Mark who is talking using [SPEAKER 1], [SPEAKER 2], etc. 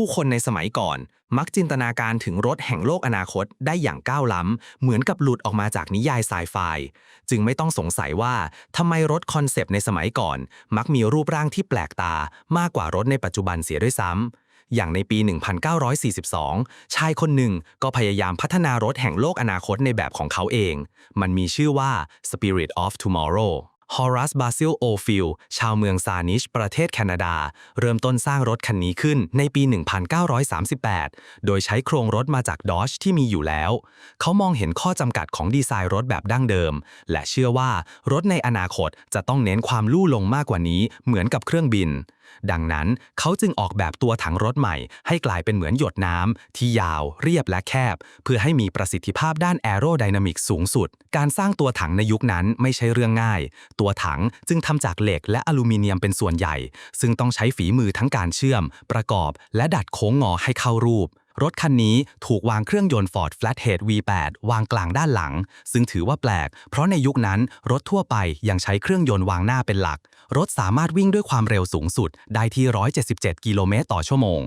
[SPEAKER 1] ผู้คนในสมัยก่อน มักจินตนาการถึงรถแห่งโลกอนาคตได้อย่างก้าวล้ำ เหมือนกับหลุดออกมาจากนิยายไซไฟ จึงไม่ต้องสงสัยว่าทำไมรถคอนเซปต์ในสมัยก่อน มักมีรูปร่างที่แปลกตามากกว่ารถในปัจจุบันเสียด้วยซ้ำอย่างในปี 1942 ชายคนหนึ่งก็พยายามพัฒนารถแห่งโลกอนาคตในแบบของเขาเอง มันมีชื่อว่า Spirit of Tomorrow ฮอรัสบาซิลโอฟิลชาวเมืองซานิช ประเทศแคนาดา เริ่มต้นสร้างรถคันนี้ขึ้นในปี 1938 โดยใช้โครงรถมาจากดอชที่มีอยู่แล้ว เขามองเห็นข้อจำกัดของดีไซน์รถแบบดั้งเดิม และเชื่อว่ารถในอนาคตจะต้องเน้นความลู่ลงมากกว่านี้เหมือนกับเครื่องบิน ดังนั้นเขาจึงออกแบบตัวถังรถใหม่ ให้กลายเป็นเหมือนหยดน้ำที่ยาว เรียบและแคบ เพื่อให้มีประสิทธิภาพด้านแอโรไดนามิกสูงสุด การสร้างตัวถังในยุคนั้นไม่ใช่เรื่องง่าย ตัวถังจึงทำจากเหล็กและอลูมิเนียมเป็นส่วนใหญ่ ซึ่งต้องใช้ฝีมือทั้งการเชื่อม ประกอบ และดัดโค้งงอให้เข้ารูป รถคันนี้ถูกวางเครื่องยนต์ Ford Flathead V8 วางกลางด้านหลัง ซึ่งถือว่าแปลก เพราะในยุคนั้นรถทั่วไปยังใช้เครื่องยนต์วางหน้าเป็นหลัก รถสามารถวิ่งด้วยความเร็วสูงสุดได้ที่ 177 กิโลเมตรต่อชั่วโมง